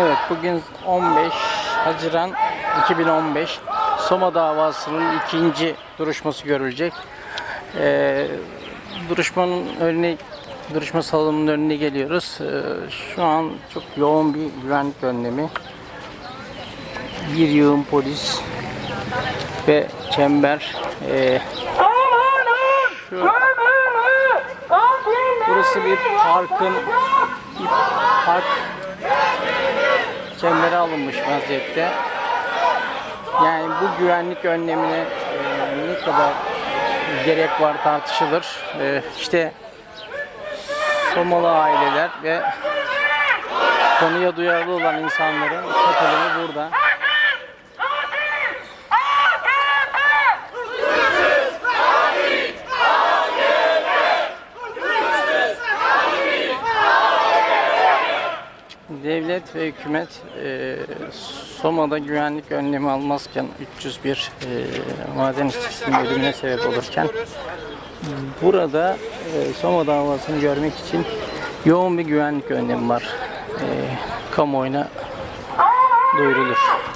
Evet bugün 15 Haziran 2015 Soma davasının ikinci duruşması görülecek. Ee, duruşmanın önüne duruşma salonunun önüne geliyoruz. Ee, şu an çok yoğun bir güvenlik önlemi. Bir yığın polis ve çember. Ee, şu, burası bir parkın bir park çembere alınmış vaziyette. Yani bu güvenlik önlemine e, ne kadar gerek var tartışılır. E, işte Somalı aileler ve konuya duyarlı olan insanların katılımı burada. Devlet ve hükümet e, Soma'da güvenlik önlemi almazken 301 e, maden işçisinin ölümüne sebep olurken burada e, Soma davasını görmek için yoğun bir güvenlik önlemi var. E, kamuoyuna duyurulur.